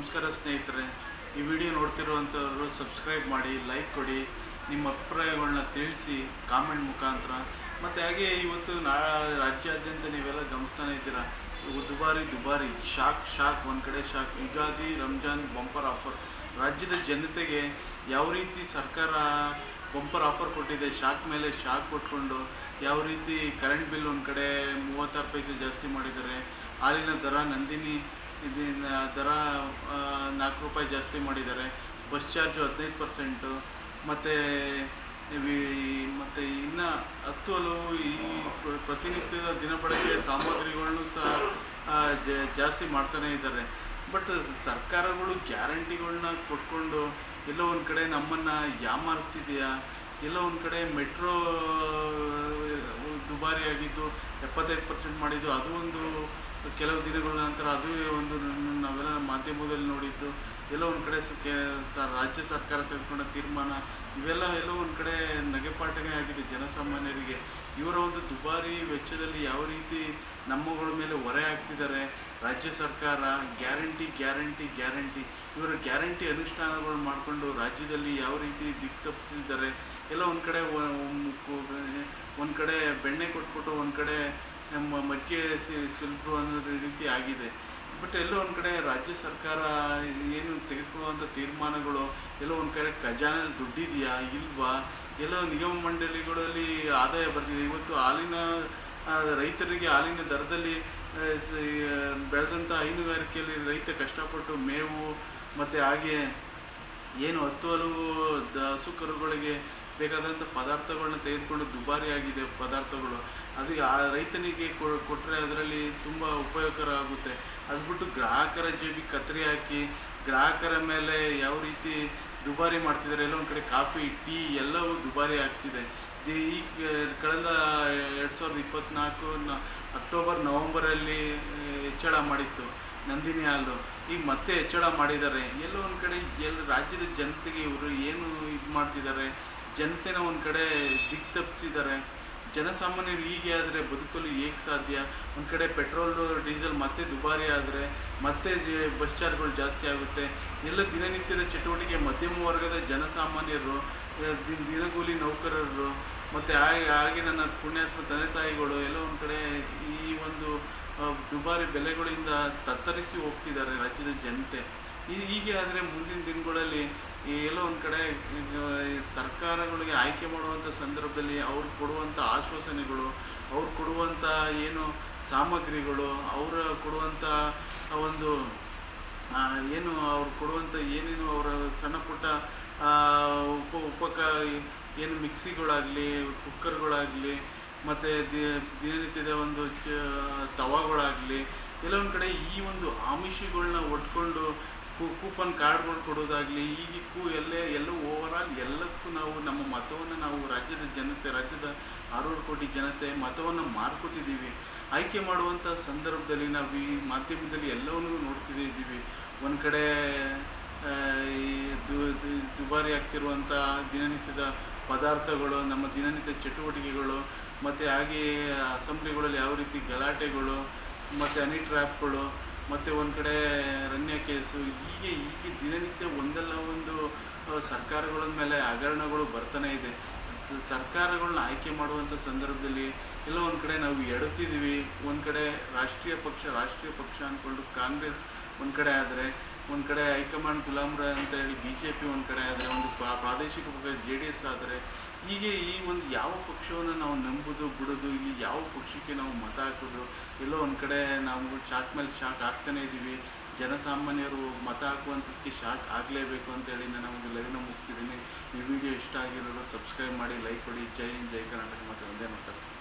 ನಮಸ್ಕಾರ ಸ್ನೇಹಿತರೆ, ಈ ವಿಡಿಯೋ ನೋಡ್ತಿರುವಂಥವ್ರು ಸಬ್ಸ್ಕ್ರೈಬ್ ಮಾಡಿ ಲೈಕ್ ಕೊಡಿ, ನಿಮ್ಮ ಅಭಿಪ್ರಾಯಗಳನ್ನ ತಿಳಿಸಿ ಕಾಮೆಂಟ್ ಮುಖಾಂತರ. ಮತ್ತು ಹಾಗೆ ಇವತ್ತು ನಾ, ರಾಜ್ಯಾದ್ಯಂತ ನೀವೆಲ್ಲ ಗಮನಿಸ್ತಾನೆ ಇದ್ದೀರಾ? ದುಬಾರಿ ದುಬಾರಿ, ಶಾಕ್ ಶಾಕ್, ಒಂದು ಕಡೆ shock, Ugadi, Ramzan bumper offer ರಾಜ್ಯದ ಜನತೆಗೆ ಯಾವ ರೀತಿ ಸರ್ಕಾರ ಬಂಪರ್ ಆಫರ್ ಕೊಟ್ಟಿದೆ, ಶಾಕ್ ಮೇಲೆ ಶಾಕ್ ಕೊಟ್ಕೊಂಡು ಯಾವ ರೀತಿ ಕರೆಂಟ್ ಬಿಲ್ ಒಂದು ಕಡೆ ಮೂವತ್ತಾರು ಪೈಸೆ ಜಾಸ್ತಿ ಮಾಡಿದ್ದಾರೆ, ಹಾಲಿನ ದರ ನಂದಿನಿ ಇದನ್ನ ದರ ನಾಲ್ಕು ರೂಪಾಯಿ ಜಾಸ್ತಿ ಮಾಡಿದ್ದಾರೆ. ಬಸ್ ಚಾರ್ಜು ಹದಿನೈದು ಪರ್ಸೆಂಟು. ಮತ್ತು ಮತ್ತು ಇನ್ನು ಹತ್ತು ಹಲವು ಈ ಪ್ರತಿನಿತ್ಯದ ದಿನ ಬಳಕೆಯ ಸಾಮಗ್ರಿಗಳನ್ನು ಸಹ ಜಾಸ್ತಿ ಮಾಡ್ತಾನೆ ಇದ್ದಾರೆ. ಬಟ್ ಸರ್ಕಾರಗಳು ಗ್ಯಾರಂಟಿಗಳನ್ನ ಕೊಟ್ಕೊಂಡು, ಎಲ್ಲೋ ಒಂದು ಕಡೆ ನಮ್ಮನ್ನು ಯಾಮಾರಿಸ್ತಿದೆಯಾ? ಎಲ್ಲೋ ಒಂದು ಕಡೆ ಮೆಟ್ರೋ ದುಬಾರಿ ಆಗಿದ್ದು ಎಪ್ಪತ್ತೈದು ಪರ್ಸೆಂಟ್ ಮಾಡಿದ್ದು, ಅದು ಒಂದು ಕೆಲವು ದಿನಗಳ ನಂತರ ಅದುವೇ ಒಂದು ನಾವೆಲ್ಲ ಮಾಧ್ಯಮದಲ್ಲಿ ನೋಡಿದ್ದು, ಎಲ್ಲ ಒಂದು ಕಡೆ ರಾಜ್ಯ ಸರ್ಕಾರ ತೆಗೆದುಕೊಂಡ ತೀರ್ಮಾನ, ಇವೆಲ್ಲ ಎಲ್ಲೋ ಒಂದು ಕಡೆ ನಗೆಪಾಟನೆ ಆಗಿದೆ ಜನಸಾಮಾನ್ಯರಿಗೆ. ಇವರ ಒಂದು ದುಬಾರಿ ವೆಚ್ಚದಲ್ಲಿ ಯಾವ ರೀತಿ ನಮ್ಮಗಳ ಮೇಲೆ ಹೊರೆ ಹಾಕ್ತಿದ್ದಾರೆ, ರಾಜ್ಯ ಸರ್ಕಾರ, ಗ್ಯಾರಂಟಿ ಗ್ಯಾರಂಟಿ ಗ್ಯಾರಂಟಿ, ಇವರ ಗ್ಯಾರಂಟಿ ಅನುಷ್ಠಾನಗಳು ಮಾಡಿಕೊಂಡು ರಾಜ್ಯದಲ್ಲಿ ಯಾವ ರೀತಿ ದಿಕ್ಕು ತಪ್ಪಿಸಿದ್ದಾರೆ ಎಲ್ಲ ಒಂದು ಕಡೆ ಒಂದು ಕಡೆ ಬೆಣ್ಣೆ ಕೊಟ್ಬಿಟ್ಟು ಒಂದು ಕಡೆ ನಮ್ಮ ಮಜ್ಜಿಗೆ ಸಿಲ್ಕು ಅನ್ನೋ ರೀತಿ ಆಗಿದೆ. ಬಟ್ ಎಲ್ಲೋ ಒಂದು ಕಡೆ ರಾಜ್ಯ ಸರ್ಕಾರ ಏನು ತೆಗೆದುಕೊಳ್ಳುವಂಥ ತೀರ್ಮಾನಗಳು, ಎಲ್ಲೋ ಒಂದು ಕಡೆ ಖಜಾನೆಯಲ್ಲಿ ದುಡ್ಡಿದೆಯಾ, ಇಲ್ವಾ? ಎಲ್ಲೋ ನಿಗಮ ಮಂಡಳಿಗಳಲ್ಲಿ ಆದಾಯ ಬರ್ತಿದೆ ಇವತ್ತು ಹಾಲಿನ ರೈತರಿಗೆ ಹಾಲಿನ ದರದಲ್ಲಿ ಬೆಳೆದಂಥ ಹೈನುಗಾರಿಕೆಯಲ್ಲಿ ರೈತ ಕಷ್ಟಪಟ್ಟು ಮೇವು ಮತ್ತು ಹಾಗೆ ಏನು ಹತ್ತು ಹಲವು ಹಸು ಕರುಗಳಿಗೆ ಬೇಕಾದಂಥ ಪದಾರ್ಥಗಳನ್ನ ತೆಗೆದುಕೊಂಡು ದುಬಾರಿ ಆಗಿದೆ ಪದಾರ್ಥಗಳು. ಅದಕ್ಕೆ ಆ ರೈತನಿಗೆ ಕೊಟ್ಟರೆ ಅದರಲ್ಲಿ ತುಂಬ ಉಪಯೋಗಕರ ಆಗುತ್ತೆ. ಅದು ಬಿಟ್ಟು ಗ್ರಾಹಕರ ಜೇಬಿಗೆ ಕತ್ತರಿ ಹಾಕಿ, ಗ್ರಾಹಕರ ಮೇಲೆ ಯಾವ ರೀತಿ ದುಬಾರಿ ಮಾಡ್ತಿದ್ದಾರೆ, ಎಲ್ಲ ಒಂದು ಕಡೆ ಕಾಫಿ, ಟೀ ಎಲ್ಲವೂ ದುಬಾರಿ ಆಗ್ತಿದೆ. ಈ ಕಳೆದ ಎರಡು ಸಾವಿರದ ಇಪ್ಪತ್ತ್ನಾಲ್ಕು ಅಕ್ಟೋಬರ್, ನವಂಬರಲ್ಲಿ ಹೆಚ್ಚಳ ಮಾಡಿತ್ತು ನಂದಿನಿ ಹಾಲು. ಈಗ ಮತ್ತೆ ಹೆಚ್ಚಳ ಮಾಡಿದ್ದಾರೆ. ಎಲ್ಲೋ ಒಂದು ಕಡೆ ಎಲ್ಲ ರಾಜ್ಯದ ಜನತೆಗೆ ಇವರು ಏನು ಇದು ಮಾಡ್ತಿದ್ದಾರೆ? ಜನತೆನ ಒಂದು ಕಡೆ ದಿಕ್ ತಪ್ಪಿಸಿದ್ದಾರೆ ಜನಸಾಮಾನ್ಯರು ಹೀಗೆ ಆದರೆ ಬದುಕಲು ಹೇಗೆ ಸಾಧ್ಯ? ಒಂದು ಕಡೆ ಪೆಟ್ರೋಲ್, ಡೀಸೆಲ್ ಮತ್ತೆ ದುಬಾರಿ ಆದರೆ ಮತ್ತೆ ಬಸ್ ಚಾರ್ಜ್ಗಳು ಜಾಸ್ತಿ ಆಗುತ್ತೆ. ಎಲ್ಲ ದಿನನಿತ್ಯದ ಚಟುವಟಿಕೆ ಮಧ್ಯಮ ವರ್ಗದ ಜನಸಾಮಾನ್ಯರು ದಿನ ದಿನಗೂಲಿ ನೌಕರರು, ಮತ್ತು ಹಾಗೆ ಹಾಗೆ ನನ್ನ ಪುಣ್ಯಾತ್ಮ ತಂದೆ ತಾಯಿಗಳು ಎಲ್ಲ ಒಂದು ಕಡೆ ಈ ಒಂದು ದುಬಾರಿ ಬೆಲೆಗಳಿಂದ ತತ್ತರಿಸಿ ಹೋಗ್ತಿದ್ದಾರೆ ರಾಜ್ಯದ ಜನತೆ. ಹೀಗೆ ಆದರೆ ಮುಂದಿನ ದಿನಗಳಲ್ಲಿ ಈ ಎಲ್ಲೋ ಒಂದು ಕಡೆ ಸರ್ಕಾರಗಳಿಗೆ ಆಯ್ಕೆ ಮಾಡುವಂಥ ಸಂದರ್ಭದಲ್ಲಿ ಅವ್ರು ಕೊಡುವಂಥ ಆಶ್ವಾಸನೆಗಳು, ಅವ್ರು ಕೊಡುವಂಥ ಏನು ಸಾಮಗ್ರಿಗಳು, ಅವರು ಕೊಡುವಂಥ ಒಂದು ಏನು ಅವ್ರು ಕೊಡುವಂಥ ಏನೇನು ಅವರ ಸಣ್ಣ ಪುಟ್ಟ ಉಪ, ಉಪಕ, ಏನು ಮಿಕ್ಸಿಗಳಾಗಲಿ, ಕುಕ್ಕರ್ಗಳಾಗಲಿ, ಮತ್ತು ದಿನನಿತ್ಯದ ಒಂದು ಚ, ತವಾಗಳಾಗಲಿ ಕೆಲವೊಂದು ಕಡೆ ಈ ಒಂದು ಆಮಿಷಗಳನ್ನ ಒಟ್ಕೊಂಡು ಕೂಪನ್ ಕಾರ್ಡ್ಗಳು ಕೊಡೋದಾಗಲಿ, ಈಗಿಕ್ಕೂ ಎಲ್ಲೇ, ಎಲ್ಲೂ ಓವರಾಲ್ ಎಲ್ಲದಕ್ಕೂ ನಾವು ನಮ್ಮ ಮತವನ್ನು ನಾವು ರಾಜ್ಯದ ಜನತೆ, ರಾಜ್ಯದ ಆರೂರು ಕೋಟಿ ಜನತೆ ಮತವನ್ನು ಮಾರ್ಕೋತಿದ್ದೀವಿ. ಆಯ್ಕೆ ಮಾಡುವಂಥ ಸಂದರ್ಭದಲ್ಲಿ ನಾವು ಈ ಮಾಧ್ಯಮದಲ್ಲಿ ಎಲ್ಲವನ್ನೂ ನೋಡ್ತಿದ್ದೇ ಇದ್ದೀವಿ. ಒಂದು ಕಡೆ ಈ ದುಬಾರಿ ಆಗ್ತಿರುವಂಥ ದಿನನಿತ್ಯದ ಪದಾರ್ಥಗಳು, ನಮ್ಮ ದಿನನಿತ್ಯ ಚಟುವಟಿಕೆಗಳು, ಮತ್ತು ಹಾಗೆ ಅಸೆಂಬ್ಲಿಗಳಲ್ಲಿ ಯಾವ ರೀತಿ ಗಲಾಟೆಗಳು, ಮತ್ತು ಹನಿ ಟ್ರ್ಯಾಪ್ಗಳು ಮತ್ತು ಒಂದು ಕಡೆ ರನ್ಯ ಕೇಸು, ಹೀಗೆ ಹೀಗೆ ದಿನನಿತ್ಯ ಒಂದಲ್ಲ ಒಂದು ಸರ್ಕಾರಗಳ ಮೇಲೆ ಹಗರಣಗಳು ಬರ್ತಾನೆ ಇದೆ. ಸರ್ಕಾರಗಳನ್ನ ಆಯ್ಕೆ ಮಾಡುವಂಥ ಸಂದರ್ಭದಲ್ಲಿ ಎಲ್ಲ ಒಂದು ಕಡೆ ನಾವು ಎಡುತ್ತಿದ್ದೀವಿ ಒಂದು ಕಡೆ ರಾಷ್ಟ್ರೀಯ ಪಕ್ಷ ರಾಷ್ಟ್ರೀಯ ಪಕ್ಷ ಅಂದ್ಕೊಂಡು ಕಾಂಗ್ರೆಸ್ ಒಂದು ಕಡೆ ಆದರೆ ಒಂದು ಕಡೆ ಹೈಕಮಾಂಡ್ ಗುಲಾಮ್ರ ಅಂತ ಹೇಳಿ ಬಿ ಜೆ ಪಿ ಒಂದು ಕಡೆ ಆದರೆ, ಒಂದು ಪ್ರಾ- ಪ್ರಾದೇಶಿಕ ಪಕ್ಷ ಜೆ ಡಿ ಎಸ್ ಆದರೆ, ಹೀಗೆ ಈ ಒಂದು ಯಾವ ಪಕ್ಷವನ್ನು ನಾವು ನಂಬುದು, ಬಿಡೋದು, ಇಲ್ಲಿ ಯಾವ ಪಕ್ಷಕ್ಕೆ ನಾವು ಮತ ಹಾಕೋದು, ಎಲ್ಲೋ ಒಂದು ಕಡೆ ನಾವು ಶಾಕ್ ಮೇಲೆ ಶಾಕ್ ಆಗ್ತಾನೆ ಇದ್ದೀವಿ ಜನಸಾಮಾನ್ಯರು ಮತ ಹಾಕುವಂಥದ್ದಕ್ಕೆ ಶಾಕ್ ಆಗಲೇಬೇಕು ಅಂತೇಳಿ ನಾನು ಒಂದು ಲೈವ್ನ ಮುಗಿಸ್ತಿದ್ದೀನಿ. ಈ ವಿಡಿಯೋ ಇಷ್ಟ ಆಗಿರೋದು ಸಬ್ಸ್ಕ್ರೈಬ್ ಮಾಡಿ ಲೈಕ್ ಕೊಡಿ. ಜೈ ಹಿಂದ್, ಜೈ ಕರ್ನಾಟಕ. ಮತ್ತು ಒಂದೇ ಮಾತಾಡ್ತೀನಿ